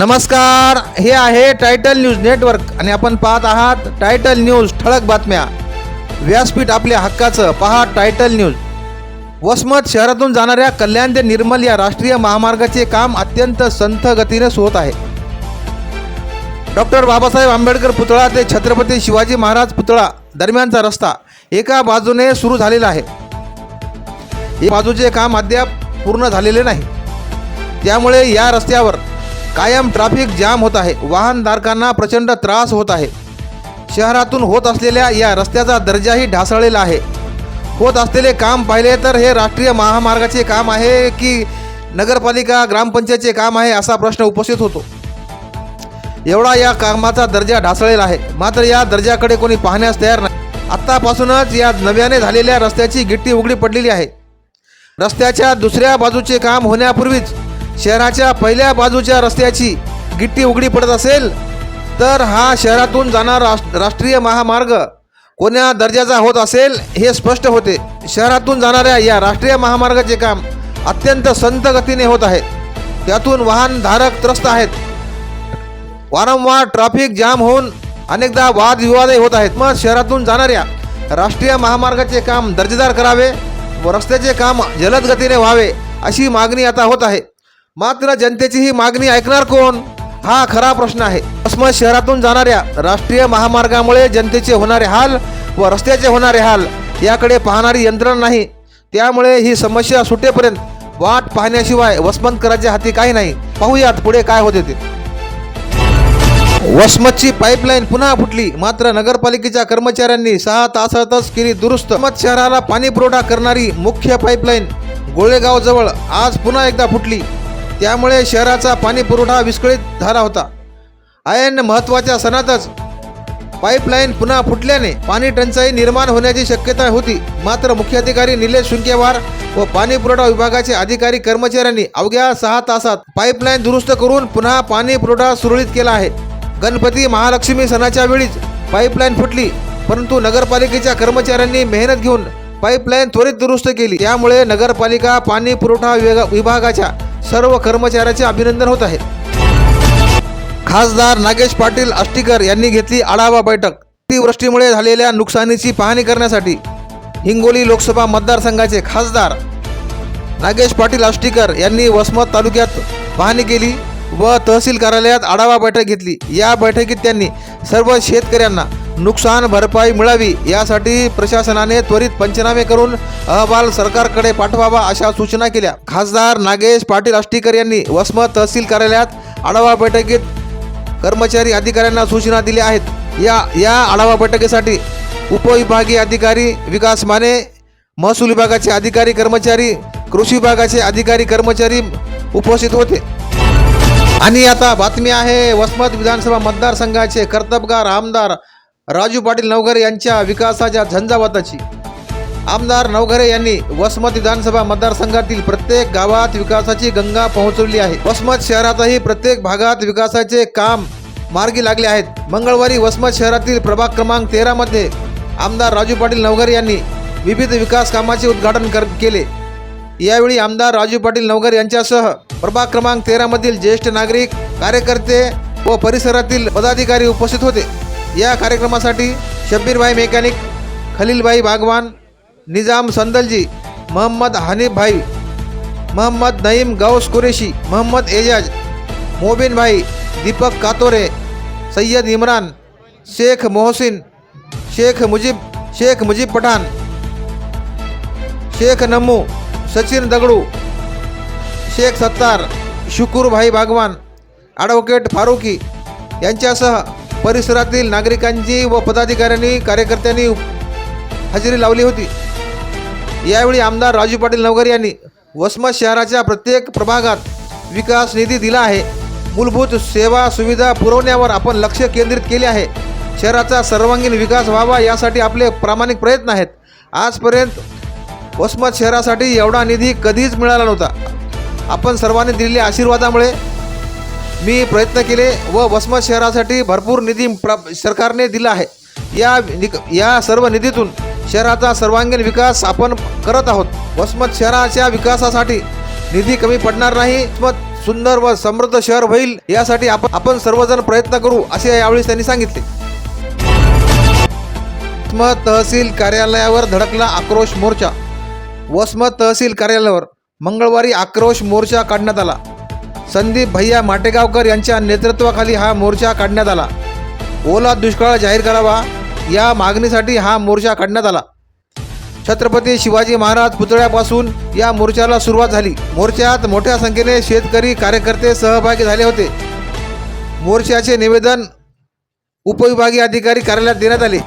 नमस्कार हे आहे टायटल न्यूज नेटवर्क आणि आपण पाहत आहात टायटल न्यूज ठळक बातम्या. व्यासपीठ आपल्या हक्काचं पहा टायटल न्यूज वसमत शहरातून जाणाऱ्या कल्याण ते निर्मल या राष्ट्रीय महामार्गाचे काम अत्यंत संथ गतीने होत आहे. डॉक्टर बाबासाहेब आंबेडकर पुतळा ते छत्रपती शिवाजी महाराज पुतळा दरम्यानचा रस्ता एका बाजूने सुरू झालेला आहे. एक बाजूचे काम अद्याप पूर्ण झालेले नाही. त्यामुळे या रस्त्यावर कायम ट्रॅफिक जाम होत आहे. वाहनधारकांना प्रचंड त्रास होत आहे. शहरातून होत असलेल्या या रस्त्याचा दर्जाही ढासळलेला आहे. होत असलेले काम पाहिले तर हे राष्ट्रीय महामार्गाचे काम आहे की नगरपालिका ग्रामपंचायतचे काम आहे असा प्रश्न उपस्थित होतो. एवढा या कामाचा दर्जा ढासळलेला आहे. मात्र या दर्जाकडे कोणी पाहण्यास तयार नाही. आत्तापासूनच या नव्याने झालेल्या रस्त्याची गिट्टी उघडी पडलेली आहे. रस्त्याच्या दुसऱ्या बाजूचे काम होण्यापूर्वीच शहराच्या पहिल्या बाजूच्या रस्त्याची गिट्टी उघडी पडत असेल तर हा शहरातून जाणारा राष्ट्रीय महामार्ग कोण्या दर्जाचा होत असेल हे स्पष्ट होते. शहरातून जाणाऱ्या या राष्ट्रीय महामार्गाचे काम अत्यंत संत गतीने होत आहे. त्यातून वाहनधारक त्रस्त आहेत. वारंवार ट्रॅफिक जाम होऊन अनेकदा वादविवादही होत आहेत. मग शहरातून जाणाऱ्या राष्ट्रीय महामार्गाचे काम दर्जेदार करावे व रस्त्याचे काम जलद गतीने व्हावे अशी मागणी आता होत आहे. मात्र जनतेची ही मागणी ऐकणार कोण? हा खरा प्रश्न आहे. अस्मत शहरातून जाणाऱ्या राष्ट्रीय महामार्गामुळे जनतेचे होणारे हाल व रस्त्याचे होणारे हाल याकडे पाहणारी यंत्रणा नाही. त्यामुळे ही समस्या सुटेपर्यंत वाट पाहण्याशिवाय वसमतकरांच्या हाती काही नाही. पाहूयात पुढे काय होते ते. वसमतची पाईपलाईन पुन्हा फुटली. मात्र नगरपालिकेच्या कर्मचाऱ्यांनी सहा तासातच केली दुरुस्त. वसमत शहराला पाणी पुरवठा करणारी मुख्य पाईपलाईन गोळेगाव जवळ आज पुन्हा एकदा फुटली. त्यामुळे शहराचा पाणी पुरवठा विस्कळीत झाला होता. ऐन महत्त्वाच्या सणातच पाईपलाईन पुन्हा फुटल्याने पाणी टंचाई निर्माण होण्याची शक्यता होती. मात्र मुख्याधिकारी निलेश शुंकेवार व पाणी पुरवठा विभागाचे अधिकारी कर्मचाऱ्यांनी अवघ्या सहा तासात पाईपलाईन दुरुस्त करून पुन्हा पाणी पुरवठा सुरळीत केला आहे. गणपती महालक्ष्मी सणाच्या वेळीच पाईपलाईन फुटली परंतु नगरपालिकेच्या कर्मचाऱ्यांनी मेहनत घेऊन पाईपलाईन त्वरित दुरुस्त केली. त्यामुळे नगरपालिका पाणी पुरवठा विभागाच्या सर्व कर्मचाऱ्याचे अभिनंदन होत आहे खासदार नागेश पाटील आष्टीकर यांनी घेतली आढावा बैठक. अतिवृष्टीमुळे झालेल्या नुकसानीची पाहणी करण्यासाठी हिंगोली लोकसभा मतदारसंघाचे खासदार नागेश पाटील आष्टीकर यांनी वसमत तालुक्यात पाहणी केली व तहसील कार्यालयात आढावा बैठक घेतली. या बैठकीत त्यांनी सर्व शेतकऱ्यांना नुकसान भरपाई मिळावी यासाठी प्रशासनाने त्वरित पंचनामे करून अहवाल सरकारकडे पाठवावा अशा सूचना केल्या. खासदार नागेश पाटील आष्टीकर यांनी वसमत तहसील कार्यालयात आढावा बैठकीत कर्मचारी अधिकाऱ्यांना सूचना दिल्या आहेत. या या आढावा बैठकीसाठी उपविभागीय अधिकारी विकास माने महसूल विभागाचे अधिकारी कर्मचारी कृषी विभागाचे अधिकारी कर्मचारी उपस्थित होते. आणि आता बातमी आहे वसमत विधानसभा मतदारसंघाचे कर्तबगार आमदार राजू पाटील नवघरे यांच्या विकासाच्या झंझावाताची. आमदार नवघरे यांनी वसमत विधानसभा मतदारसंघातील प्रत्येक गावात विकासाची गंगा पोहोचवली आहे. वसमत शहरातही प्रत्येक भागात विकासाचे काम मार्गी लागले आहेत. मंगळवारी वसमत शहरातील प्रभाग क्रमांक तेरामध्ये आमदार राजू पाटील नवघरे यांनी विविध विकास कामाचे उद्घाटन कर केले. यावेळी आमदार राजू पाटील नवघर यांच्यासह प्रभाग क्रमांक तेरामधील ज्येष्ठ नागरिक कार्यकर्ते व परिसरातील पदाधिकारी उपस्थित होते. या कार्यक्रमासाठी शब्बीरभाई मेकॅनिक खलीलभाई बागवान निजाम संदलजी मोहम्मद हनीफ भाई मोहम्मद नईम गौस कुरेशी मोहम्मद एजाज मोबीनभाई दीपक कातोरे सय्यद इम्रान शेख मोहसिन शेख मुजीब शेख मुजीब पठाण शेख नमू सचिन दगडू शेख सत्तार शुकूरभाई बागवान ॲडव्होकेट फारुकी यांच्यासह परिसरातील नागरिकांची व पदाधिकाऱ्यांनी कार्यकर्त्यांनी हजेरी लावली होती. यावेळी आमदार राजू पाटील नवगर यांनी वसमत शहराच्या प्रत्येक प्रभागात विकास निधी दिला आहे. मूलभूत सेवा सुविधा पुरवण्यावर आपण लक्ष केंद्रित केले आहे. शहराचा सर्वांगीण विकास व्हावा यासाठी आपले प्रामाणिक प्रयत्न आहेत. आजपर्यंत वसमत शहरासाठी एवढा निधी कधीच मिळाला नव्हता. आपण सर्वांनी दिलेल्या आशीर्वादामुळे मी प्रयत्न केले व वसमत शहरासाठी भरपूर निधी प्रा सरकारने दिला आहे. या निक या सर्व निधीतून शहराचा सर्वांगीण विकास आपण करत आहोत. वसमत शहराच्या विकासासाठी निधी कमी पडणार नाही वसमत सुंदर व समृद्ध शहर होईल यासाठी आपण आपण सर्वजण प्रयत्न करू असे यावेळी त्यांनी सांगितले. वसमत तहसील कार्यालयावर धडकला आक्रोश मोर्चा. वसमत तहसील कार्यालयावर मंगळवारी आक्रोश मोर्चा काढण्यात आला. संदीप भैया माटेगावकर यांच्या नेतृत्वाखाली हा मोर्चा काढण्यात आला. ओला दुष्काळ जाहीर करावा या मागणीसाठी हा मोर्चा काढण्यात आला. छत्रपती शिवाजी महाराज पुतळ्यापासून या मोर्चाला सुरुवात झाली. मोर्चात मोठ्या संख्येने शेतकरी कार्यकर्ते सहभागी झाले होते. मोर्चाचे निवेदन उपविभागीय अधिकारी कार्यालयात देण्यात आले.